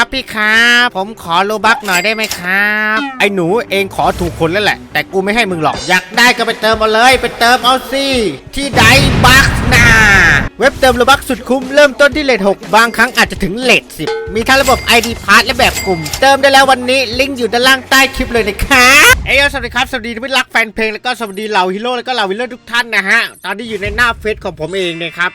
ครับพี่ครับผมขอโลบักหน่อยได้ไหมครับ ไอ้หนูเองขอถูกคนแล้วแหละ แต่กูไม่ให้มึงหรอก อยากได้ก็ไปเติมเอาเลย ไปเติมเอาสิที่ไดบักนาเว็บเติมโลบักสุดคุ้มเริ่มต้นที่เลท6บางครั้งอาจจะถึงเลท10มีทั้งระบบ ID p a s s และแบบกลุ่ม เติมได้แล้ววันนี้ลิงก์อยู่ด้านล่างใต้คลิปเลยนะครับเอ้ยสวัสดีครับสวัสดีที่รักแฟนเพลงแล้วก็สวัสดีเหล่าฮีโร่แล้วก็เหล่าวิลเลอร์ทุกท่านนะฮะตอนนี้อยู่ในหน้าเฟซของผมเองนะครับ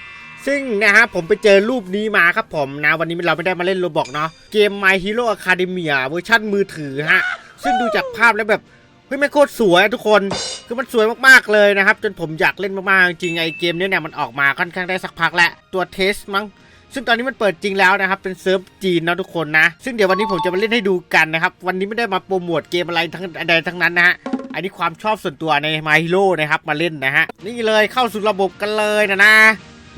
ซึ่งนะฮะผมไปเจอรูปนี้มาครับผมนะ วันนี้เราไม่ได้มาเล่นโรบอกเนาะเกม My Hero Academia เวอร์ชันมือถือฮะ ซึ่งดูจากภาพแล้วแบบเฮ้ยไม่โคตรสวยอะทุกคนคือมันสวยมากๆเลยนะครับ จนผมอยากเล่นมากๆจริงไอเกมเนี้ยเนี่ยมันออกมาค่อนข้างได้สักพักแล้วตัวเทสมั้งซึ่งตอนนี้มันเปิดจริงแล้วนะครับ เป็นเซิร์ฟจีนนะทุกคนนะ ซึ่งเดี๋ยววันนี้ผมจะมาเล่นให้ดูกันนะครับ วันนี้ไม่ได้มาโปรโมทเกมอะไรทั้งใดทั้งนั้นนะฮะอันนี้ความชอบส่วนตัวใน My Hero นะครับมาเล่นนะฮะนี่เลยเข้าสู่ระบบกันเลยนะนะ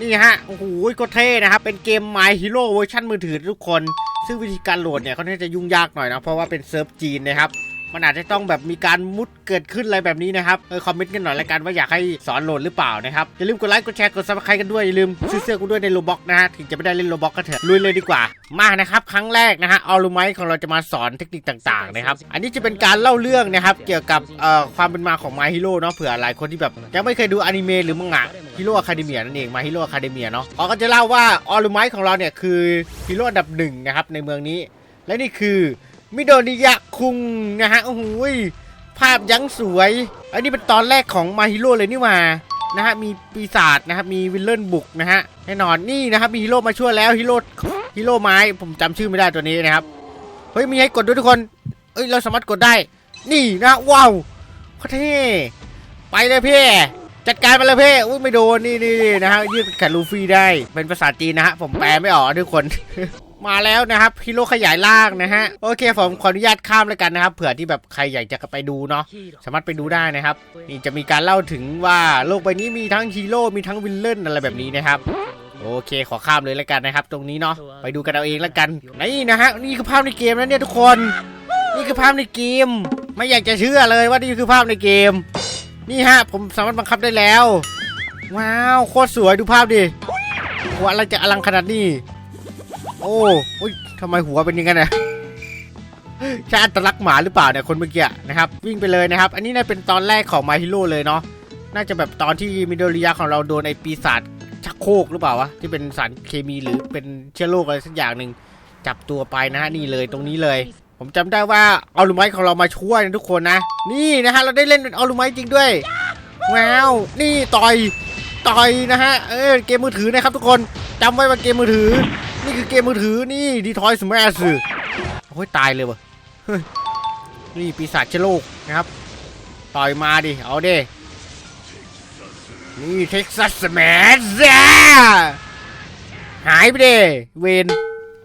นี่ฮะ โอ้โหก็เท่นะครับ เป็นเกม My Hero เวอร์ชันมือถือทุกคน ซึ่งวิธีการโหลดเนี่ยเขานข้าจะยุ่งยากหน่อยนะ เพราะว่าเป็นเซิร์ฟจีนนะครับ มันอาจจะต้องแบบมีการมุดเกิดขึ้นอะไรแบบนี้นะครับเออคอมเมนต์กันหน่อยละกันว่าอยากให้สอนโหลดหรือเปล่านะครับอย่าลืมกดไลค์กดแชร์กดซับสไครต์กันด้วยอย่าลืมซื้อเสื้อกูด้วยในโลบ็อกนะฮะถึงจะไม่ได้เล่นโลบ็อกก็เถอะลุยเลยดีกว่ามานะครับครั้งแรกนะฮะออลูไมของเราจะมาสอนเทคนิคต่างๆนะครับอันนี้จะเป็นการเล่าเรื่องนะครับเกี่ยวกับเอ่อความเป็นมาของ My Hero เนาะเผื่อหลายคนที่แบบยังไม่เคยดูอนิเมะหรือมังงะ Hero Academia นั่นเอง My Hero Academia เนาะเขาก็จะเล่าว่าออลูไมของเราเนี่ยคือฮีโร่อันดับหนึ่งนะครับในเมืองนี้และนี่คือ มิโดริยะคุงนะฮะโอ้โหภาพยังสวย อันนี้เป็นตอนแรกของมาฮิโร่เลยนี่หว่านะฮะมีปีศาจนะครับมีวิลเลนบุกนะฮะแน่นอนนี่นะครับมีฮีโร่มาช่วยแล้วฮีโร่ฮีโร่ไม้ผมจำชื่อไม่ได้ตัวนี้นะครับเฮ้ยมีให้กดด้วยทุกคนเอ้ยเราสามารถกดได้ นี่นะว้าวโคตรเท่ไปเลยพี่จัดการไปเลยพี่อุ้ยไม่โดนนี่นี่นี่นะฮะยืดแขนลูฟี่ได้เป็นภาษาจีนนะฮะผมแปลไม่ออกทุกคน มาแล้วนะครับฮีโร่ขยายร่างนะฮะโอเคผมขออนุญาตข้ามแล้วกันนะครับ เผื่อที่แบบใครอยากจะไปดูเนาะสามารถไปดูได้นะครับ นี่จะมีการเล่าถึงว่าโลกใบนี้มีทั้งฮีโร่มีทั้งวิลเลนอะไรแบบนี้นะครับโอเค ขอข้ามเลยแล้วกันนะครับ ตรงนี้เนาะไปดูกันเอาเองแล้วกันนี่นะฮะนี่คือภาพในเกมนะเนี่ยทุกคน นี่คือภาพในเกม ไม่อยากจะเชื่อเลยว่านี่คือภาพในเกม นี่ฮะผมสามารถบังคับได้แล้ว ว้าวโคตรสวยดูภาพดิหัวอะไรจะอลังขนาดนี้ โอ้ยทำไมหัวเป็นอยังไงนะใช่อัตลักษณ์หมาหรือเปล่าเนี่ยคนเมื่อกี้นะครับ วิ่งไปเลยนะครับ อันนี้น่าเป็นตอนแรกของมาฮิโร่เลยเนาะน่าจะแบบตอนที่มิโดริยะของเราโดนไอปีศาจชักโครกหรือเปล่าวะที่เป็นสารเคมีหรือเป็นเชื้อโรคอะไรสักอย่างหนึ่งจับตัวไปนะฮะนี่เลยตรงนี้เลย ผมจำได้ว่าออลูไมท์ของเรามาช่วยนะทุกคนนะ นี่นะฮะเราได้เล่นเป็นออลูไมท์จริงด้วยว้าวนี่ต่อยต่อยนะฮะเออเกมมือถือนะครับทุกคนจำไว้ว่าเกมมือถือ นี่คือเกมมือถือนี่ดีทอยสมัสโอ้ยตายเลยวะนี่ปีศาจเชโลกนะครับ ต่อยมาดิ เอาเดินี่เท็กซัสแมสหายไปเดิเวน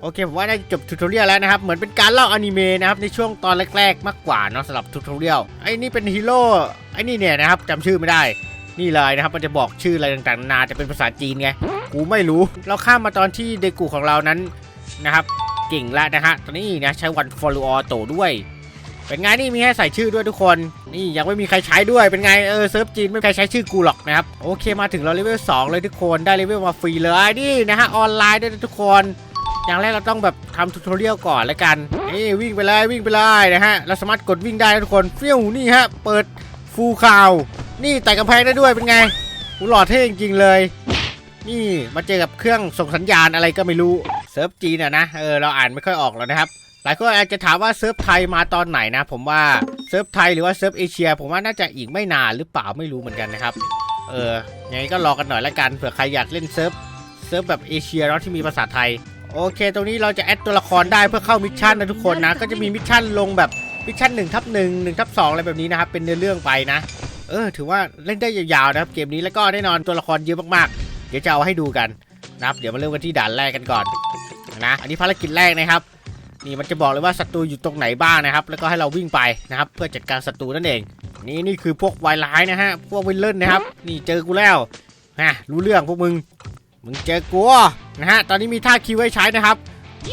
โอเคผมว่าน่าจะจบทูตอเรียลแล้วนะครับ เหมือนเป็นการเล่าอนิเมะนะครับ ในช่วงตอนแรก ๆ มากกว่าเนาะสำหรับทูตอเรียลไอ้นี่เป็นฮีโร่ไอ้นี่เนี่ยนะครับจำชื่อไม่ได้ นี่เลยนะครับ มันจะบอกชื่ออะไรต่างๆ นาจะเป็นภาษาจีนไง กูไม่รู้ เราข้ามมาตอนที่เดกูของเรานั้นนะครับ เก่งแล้วนะฮะ ตอนนี้นะใช้วันฟอลูออโตด้วย เป็นไงนี่มีให้ใส่ชื่อด้วยทุกคน นี่ยังไม่มีใครใช้ด้วย เป็นไงเออเซิร์ฟจีนไม่มีใครใช้ชื่อกูหรอกนะครับ โอเคมาถึงเราเลเวล2เลยทุกคน ได้เลเวลมาฟรีเลยนี่นะฮะออนไลน์ด้วยทุกคนอย่างแรกเราต้องแบบทำทูตอเรียลก่อนแล้วกันนี่วิ่งไปเลยวิ่งไปเลยนะฮะเราสามารถกดวิ่งได้ทุกคนเฟิวนี่ฮะเปิดฟูลข่าว นี่ไต่กำแพงได้ด้วยเป็นไงกูหล่อเท่จริงๆเลย นี่มาเจอกับเครื่องส่งสัญญาณอะไรก็ไม่รู้เซิร์ฟจีนอะนะเออเราอ่านไม่ค่อยออกแล้วนะครับ หลายคนอาจจะถามว่าเซิร์ฟไทยมาตอนไหนนะ ผมว่าเซิร์ฟไทยหรือว่าเซิร์ฟเอเชีย ผมว่าน่าจะอีกไม่นานหรือเปล่าไม่รู้เหมือนกันนะครับเออยังไงก็รอกันหน่อยละกันเผื่อใครอยากเล่นเซิร์ฟเซิร์ฟแบบเอเชียเนาะที่มีภาษาไทยโอเค ตรงนี้เราจะแอดตัวละครได้เพื่อเข้ามิชชั่นนะทุกคนนะ ก็จะมีมิชชั่นลงแบบมิชชั่น1ทับ1 1ทับ2อะไรแบบนี้นะครับ เป็นเนื้อเรื่องไปนะ เออ ถือว่าเล่นได้ยาวๆนะครับเกมนี้แล้วก็แน่นอนตัวละครเยอะมากๆ เดี๋ยวจะเอาให้ดูกันนะครับ เดี๋ยวมาเริ่มกันที่ด่านแรกกันก่อนนะอันนี้ภารกิจแรกนะครับนี่มันจะบอกเลยว่าศัตรูอยู่ตรงไหนบ้างนะครับ แล้วก็ให้เราวิ่งไปนะครับ เพื่อจัดการศัตรูนั่นเอง นี่นี่คือพวกวายร้ายนะฮะพวกวิลเลนนะครับ นี่เจอกูแล้วฮะรู้เรื่องพวกมึงมึงเจอกูนะฮะตอนนี้มีท่าคิวไว้ใช้นะครับ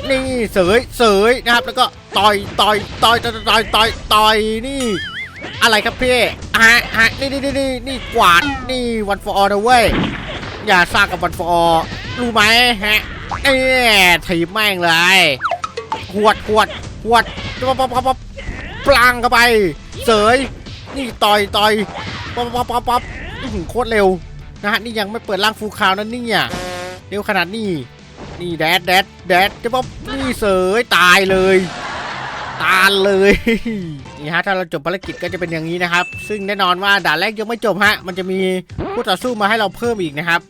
นี่เสยเสยนะครับ แล้วก็ต่อยต่อยต่อยต่อยต่อยต่อยนี่ อะไรครับพี่ฮะฮะนี่นี่นี่นี่กวาดนี่วันฟอร์นะเว้ยอย่าสร้างกับวันฟอร์รู้ไหมฮะเอ้ถีบแม่งเลยหวดหวดหวดปั๊บปั๊บปั๊บปั๊บปลางเข้าไป เสยนี่ต่อยต่อยปั๊บปั๊บปั๊บปั๊บอื้อหือโคตรเร็วนะฮะนี่ยังไม่เปิดร่างฟูลคาวนั่นนี่อะเร็วขนาดนี้นี่แดดแดดแดดจะปั๊บนี่เสยตายเลย ตายเลย นี่ฮะถ้าเราจบภารกิจก็จะเป็นอย่างนี้นะครับ ซึ่งแน่นอนว่าด่านแรกยังไม่จบฮะ มันจะมีผู้ต่อสู้มาให้เราเพิ่มอีกนะครับ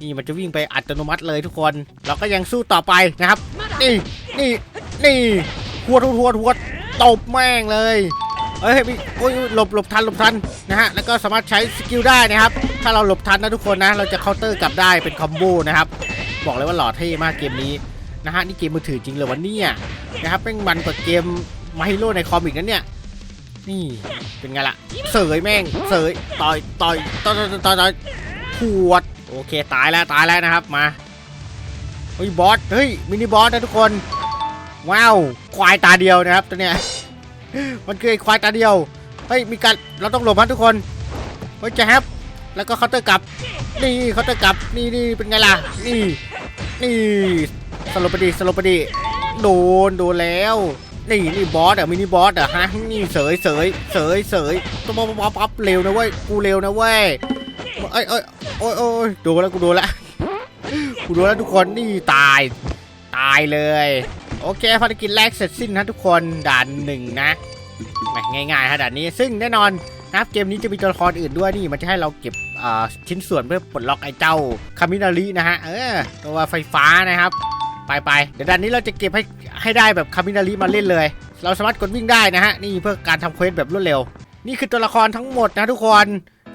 นี่มันจะวิ่งไปอัตโนมัติเลยทุกคน เราก็ยังสู้ต่อไปนะครับ นี่นี่นี่หัวดหัวดหัวดตบแม่งเลยเอ้ยมีโอ้ยหลบหลบทันหลบทันนะฮะ แล้วก็สามารถใช้สกิลได้นะครับ ถ้าเราหลบทันนะทุกคนนะ เราจะเคาน์เตอร์กลับได้เป็นคอมโบนะครับ บอกเลยว่าหล่อเท่มากเกมนี้นะฮะ นี่เกมมือถือจริงเลยวันนี้ นะครับเป็นมันกว่าเกมมาฮิโร่ในคอมอีกนั้นเนี่ย นี่เป็นไงล่ะ เสยแม่ง เสยต่อยต่อยต่อยต่อยต่อยขวด โอเคตายแล้วตายแล้วนะครับมาเฮ้ยบอสเฮ้ยมินิบอสนะทุกคน ว้าวควายตาเดียวนะครับตัวเนี้ยมันคือไอ้ควายตาเดียวเฮ้ยมีการเราต้องหลบมันทุกคนเฮ้ยจะแฮปแล้วก็เคาน์เตอร์กลับ นี่เขาจะกลับนี่นี่เป็นไงล่ะนี่นี่สลบไปดิสลบไปดิ โดนโดนแล้ว นี่นี่บอสอะมินิบอสอะฮะนี่เสยเสยเสยเสยปั๊บปั๊บปั๊บปั๊บเร็วนะเว้ยกูเร็วนะเว้ยเอ้ยเอ้ยโอ้ยโอ้ยโดนแล้วกูโดนแล้วกูโดนแล้วทุกคนนี่ตายตายเลย โอเคภารกิจแรกเสร็จสิ้นนะทุกคนด่านหนึ่งนะแหม่ง่ายๆฮะด่านนี้ซึ่งแน่นอนนะครับเกมนี้จะมีตัวละครอื่นด้วยนี่มันจะให้เราเก็บชิ้นส่วนเพื่อปลดล็อกไอ้เจ้าคามินารินะฮะเออตัวไฟฟ้านะครับ ไปไปเดี๋ยวด้านนี้เราจะเก็บให้ให้ได้แบบคามินาริมาเล่นเลย เราสามารถกดวิ่งได้นะฮะนี่เพื่อการทำเควสแบบรวดเร็ว นี่คือตัวละครทั้งหมดนะทุกคน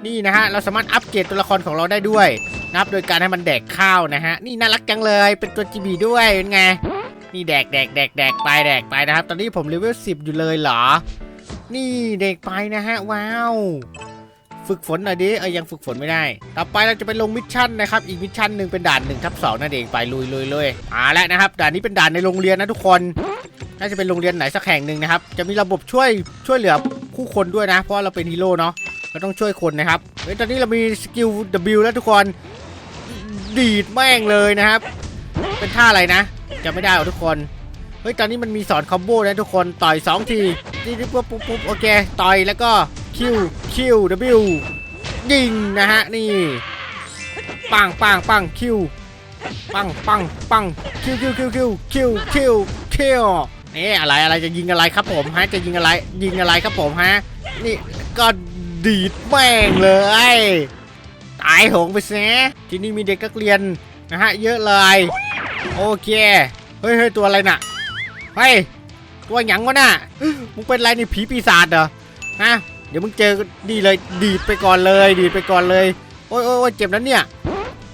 นี่นะฮะเราสามารถอัปเกรดตัวละครของเราได้ด้วยนะครับโดยการให้มันแดกข้าวนะฮะ นี่น่ารักจังเลยเป็นตัวจีบีด้วยเป็นไงนี่แดกแดกแดกแดกไปแดกไปนะครับ ตอนนี้ผมเลเวล10 อยู่เลยเหรอ นี่เด็กไปนะฮะ ว้าว ฝึกฝนหน่อยดิเอ้ยยังฝึกฝนไม่ได้ ต่อไปเราจะไปลงมิชชั่นนะครับ อีกมิชชั่นหนึ่งเป็นด่าน1ทับ2นั่นเองไปลุยลุยเลยอ่าแล้วนะครับ ด่านนี้เป็นด่านในโรงเรียนนะทุกคน น่าจะเป็นโรงเรียนไหนสักแห่งหนึ่งนะครับ จะมีระบบช่วยช่วยเหลือผู้คนด้วยนะ เพราะเราเป็นฮีโร่เนาะ เราต้องช่วยคนนะครับ เฮ้ย ตอนนี้เรามีสกิล W แล้วทุกคน ดีดแม่งเลยนะครับ เป็นท่าอะไรนะจะไม่ได้หรอทุกคน เฮ้ย ตอนนี้มันมีสอนคอมโบนะทุกคน ต่อย2ทีนี่ปุ๊บปุ๊บปุ๊บโอเค ต่อยแล้วก็ คิวคิว W ยิงนะฮะนี่ปังปังปังคิวปังปังปังคิวคิวคิวคิวคิวคิวคิวนี่อะไรอะไรจะยิงอะไรครับผมฮะจะยิงอะไรยิงอะไรครับผมฮะนี่ก็ดีดแม่งเลยตายโหงไปซะที่นี่มีเด็กนักเรียนนะฮะเยอะเลยโอเคเฮ้ยเฮ้ยตัวอะไรน่ะเฮ้ยตัวหยังวะน่ะมึงเป็นอะไรนี่ผีปีศาจเหรอฮะ ดี๋ยวมึงเจอดีเลยดีดไปก่อนเลย ดีดไปก่อนเลย โอ้ยโอ้ยเจ็บนั้นเนี่ย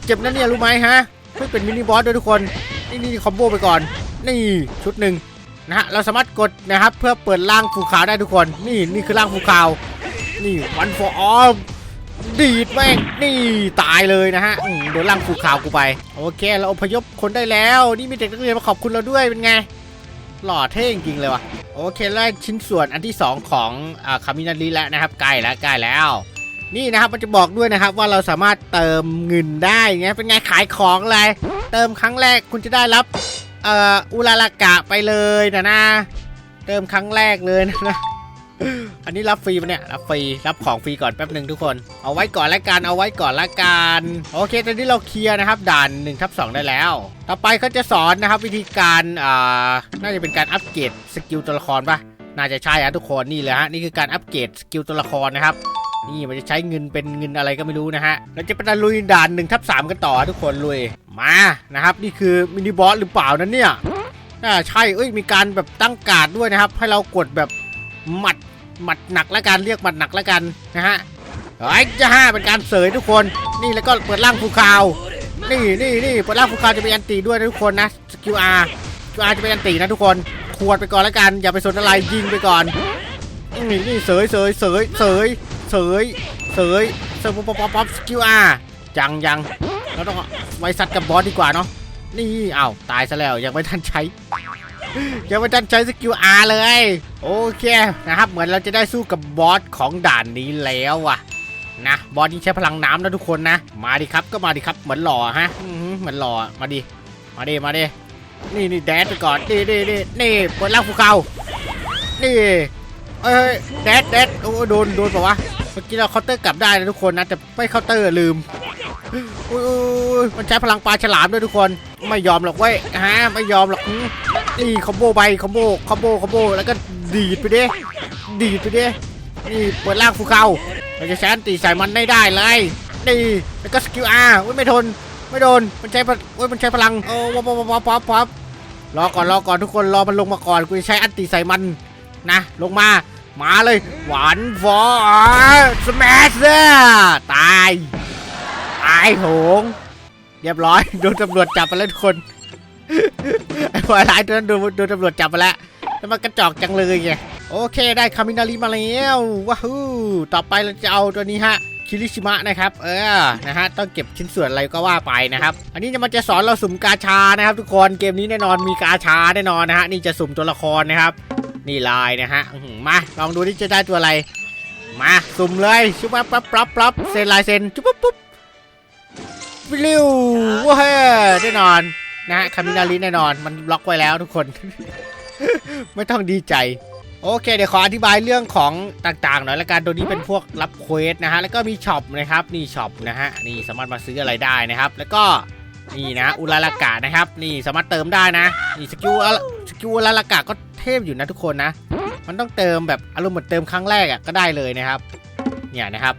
เจ็บนั้นเนี่ยรู้ไหมฮะเฮ้ยเป็นมินิบอสด้วยทุกคน นี่นี่คอมโบไปก่อน นี่ชุดหนึ่งนะฮะ เราสามารถกดนะครับเพื่อเปิดร่างฟูเขาได้ทุกคน นี่นี่คือร่างฟูเขานี่วันฟอร์ออมดีดแม่งนี่ตายเลยนะฮะโดนร่างฟูเขากูไป โอเค เราอพยพคนได้แล้ว นี่มีเด็กนักเรียนมาขอบคุณเราด้วยเป็นไง หล่อเท่จริงๆเลยว่ะโอเคแล้วชิ้นส่วนอันที่ 2 ของอาคามินารีแล้วนะครับใกล้แล้วใกล้แล้ว นี่นะครับมันจะบอกด้วยนะครับว่าเราสามารถเติมเงินได้ไงเป็นไงขายของอะไรเติมครั้งแรกคุณจะได้รับเอ่ออุลาลากะไปเลยนะนะเติมครั้งแรกเลยนะ อันนี้รับฟรีปะเนี่ยรับฟรีรับของฟรีก่อนแป๊บหนึ่งทุกคน เอาไว้ก่อนละกันเอาไว้ก่อนละกันโอเคตอนนี้เราเคลียร์นะครับด่าน1ทับ2ได้แล้ว ต่อไปเขาจะสอนนะครับวิธีการอ่าน่าจะเป็นการอัปเกรดสกิลตัวละครปะน่าจะใช่ฮะทุกคนนี่เลยฮะนี่คือการอัปเกรดสกิลตัวละครนะครับนี่มันจะใช้เงินเป็นเงินอะไรก็ไม่รู้นะฮะ เราจะไปตะลุยด่าน1ทับ3กันต่อทุกคนลุย มานะครับ นี่คือมินิบอสหรือเปล่านั้นเนี่ย น่าใช่ เอ้ยมีการแบบตั้งการ์ดด้วยนะครับ ให้เรากดแบบหมัด หมัดหนักแล้วกันเรียกหมัดหนักแล้วกันนะฮะไอ้จะห้าเป็นการเสยทุกคน นี่แล้วก็เปิดร่างภูคาวนี่นี่นี่เปิดร่างภูคาวจะเป็นอันตีด้วยนะทุกคนนะสกิลอาร์สกิลอาร์จะเป็นอันตีนะทุกคนขวดไปก่อนแล้วกัน อย่าไปสนอะไรยิงไปก่อนนี่นี่เสยเสยเสยเสยเสยเสยเสยป๊อปป๊อปป๊อปสกิลอาร์ยังยังเราต้องไว้ซัดกับบอสดีกว่าเนาะนี่อ้าวตายซะแล้วยังไม่ทันใช้ ยังไม่ทันใช้สกิล R เลย โอเคนะครับ เหมือนเราจะได้สู้กับบอสของด่านนี้แล้วอะนะบอสนี้ใช้พลังน้ำนะทุกคนนะ มาดิครับก็มาดิครับเหมือนหล่อฮะเหมือนหล่อมาดิมาดิมาดินี่นี่แดดไปก่อนนี่นี่นี่นี่เปิดล่างภูเขานี่เอ้ยแดดแดดโอ้โดนโดนป่าวะเมื่อกี้เราเคาน์เตอร์กลับได้นะทุกคนนะแต่ไม่เคาน์เตอร์ลืมอุ้ยมันใช้พลังปลาฉลามด้วยทุกคนไม่ยอมหรอกเว้ยฮะไม่ยอมหรอกหื นี่คอมโบไปคอมโบคอมโบคอมโบแล้วก็ดีดไปดิดีดไปดินี่เปิดล่างภูเขาเราจะใช้อันตีใส่มันได้ได้เลยนี่แล้วก็สกิลอาร์อุ้ยไม่ทนไม่โดนมันใช้พลโอ้ยมันใช้พลังโอ้ป๊อปป๊อปป๊อปป๊อปป๊อปรอก่อนรอก่อนทุกคนรอมันลงมาก่อนกูจะใช้อันติใส่มันนะ ลงมามาเลย หวานฟอสแมชเซอร์ตายตายโหงเรียบร้อยโดนตำรวจจับไปแล้วทุกคน ไอ้วายร้ายตัวนั้นโดนโดนตำรวจจับไปแล้วแล้วมันกระจอกจังเลยไงโอเคได้คามินารีมาแล้วว้าวต่อไปเราจะเอาตัวนี้ฮะคิริชิมะนะครับเออนะฮะต้องเก็บชิ้นส่วนอะไรก็ว่าไปนะครับ อันนี้จะมันจะสอนเราสุ่มกาชานะครับ ทุกคนเกมนี้แน่นอนมีกาชาแน่นอนนะฮะนี่จะสุ่มตัวละครนะครับ นี่ลายนะฮะอื้อหือมาลองดูที่จะได้ตัวอะไร มาสุ่มเลยชุบปั๊บปั๊บปั๊บปั๊บเซ็นลายเซ็นจุ๊บปุ๊บปุ๊บวิลิวว้าเฮ้แน่นอน นะฮะคามินารีแน่นอนมันล็อกไว้แล้วทุกคน ไม่ต้องดีใจ โอเค เดี๋ยวขออธิบายเรื่องของต่างๆหน่อยละกันตัวนี้เป็นพวกรับเควสนะฮะแล้วก็มีช็อปนะครับนี่ช็อปนะฮะนี่สามารถมาซื้ออะไรได้นะครับ แล้วก็นี่นะอุลาลากะนะครับ นี่สามารถเติมได้นะนี่สกิลสกิลอุลาลากะก็เทพอยู่นะทุกคนนะ มันต้องเติมแบบอารมณ์เหมือนเติมครั้งแรกอะก็ได้เลยนะครับ เนี่ยนะครับ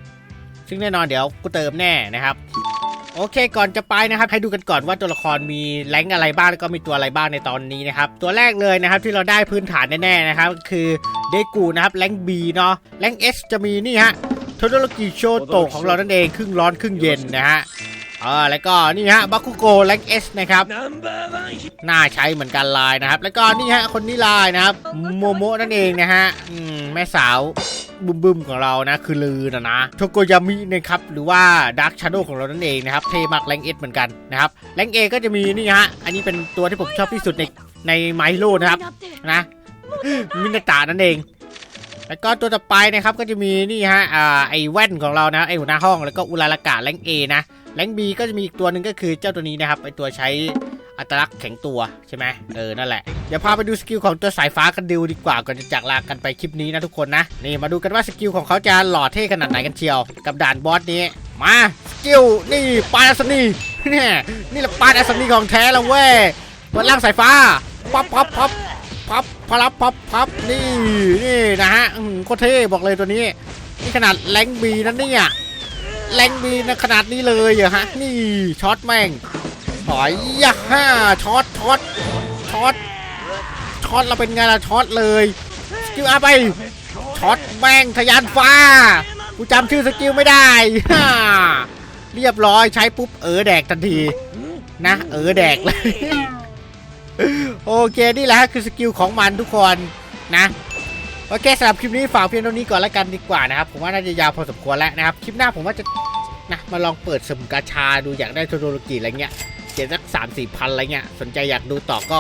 ซึ่งแน่นอนเดี๋ยวกูเติมแน่นะครับ โอเคก่อนจะไปนะครับ ให้ดูกันก่อนว่าตัวละครมีแรงค์อะไรบ้างแล้วก็มีตัวอะไรบ้างในตอนนี้นะครับ ตัวแรกเลยนะครับที่เราได้พื้นฐานแน่ๆนะครับก็คือเดกูนะครับแรงค์ B เนาะแรงค์ S จะมีนี่ฮะโทโดโรกิโชโตะของเรานั่นเองครึ่งร้อนครึ่งเย็นนะฮะ เออแล้วก็นี่ฮะบัคุโกแรงค์ S นะครับน่าใช้เหมือนกันลายนะครับ แล้วก็นี่ฮะคนนี้ลายนะครับโมโมนั่นเองนะฮะแม่สาวบึมบึมๆของเรานะ คือลือนะนะโทโกยามินะครับหรือว่าดาร์ h ชาโดของเรานั่นเองนะครับเทมากแรงเอสเหมือนกันนะครับแรงเอก็จะมีนี่ฮะอันนี้เป็นตัวที่ผมชอบที่สุดในในไมโลนะครับนะมินาตานั่นเองแล้วก็ตัวต่อไปนะครับก็จะมีนี่ฮะอ่าไอแว่นของเรานะไอหัวหน้าห้องแล้วก็อุลาลากาแรงเอนะ แรงบีก็จะมีอีกตัวหนึ่งก็คือเจ้าตัวนี้นะครับไอตัวใช้อัตลักษณ์แข็งตัวใช่ไหมเออ นั่นแหละ เดี๋ยวพาไปดูสกิลของตัวสายฟ้ากันดูดีกว่าก่อนจะจากลากันไปคลิปนี้นะทุกคนนะ นี่มาดูกันว่าสกิลของเขาจะหล่อเท่ขนาดไหนกันเชียว กับด่านบอสนี้ มาสกิลนี่ปาอัศนีนี่นี่แหละปาอัศนีของแท้แล้วเว้ยเปิดล่างสายฟ้าป๊อปป๊อปป๊อปป๊อปพลับป๊อปป๊อปนี่นี่นะฮะอื้อหือโคตรเท่บอกเลยตัวนี้ นี่ขนาดแรงบีนั่นเนี่ย แรงบีนะขนาดนี้เลยเหรอฮะ นี่ช็อตแม่งหอยยะฮ่าช็อตช็อตช็อตช็อตเราเป็นไงล่ะช็อตเลยสกิลอาไปช็อตแม่งทะยานฟ้ากูจำชื่อสกิลไม่ได้ฮ่าเรียบร้อยใช้ปุ๊บเออแดกทันทีนะเออแดกเลยโอเคนี่แหละฮะคือสกิลของมันทุกคนนะ โอเคสำหรับคลิปนี้ฝากเพียงเท่านี้ก่อนแล้วกันดีกว่านะครับ ผมว่าน่าจะยาวพอสมควรแล้วนะครับ คลิปหน้าผมว่าจะนะมาลองเปิดสมุนกาชาดูอยากได้โทโดโรกิอะไรเงี้ยเก็บสักสามสี่พันอะไรเงี้ยสนใจอยากดูต่อก็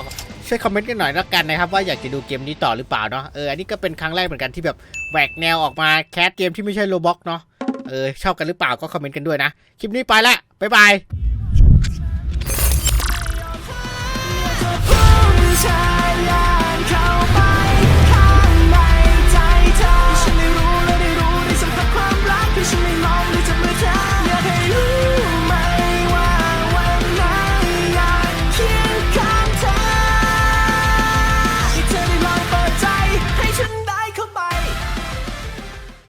ช่วยคอมเมนต์กันหน่อยแล้วกันนะครับว่าอยากจะดูเกมนี้ต่อหรือเปล่าเนาะเอออันนี้ก็เป็นครั้งแรกเหมือนกันที่แบบแหวกแนวออกมาแคสเกมที่ไม่ใช่โลบ็อกเนาะเออชอบกันหรือเปล่าก็คอมเมนต์กันด้วยนะ คลิปนี้ไปละบ๊ายบาย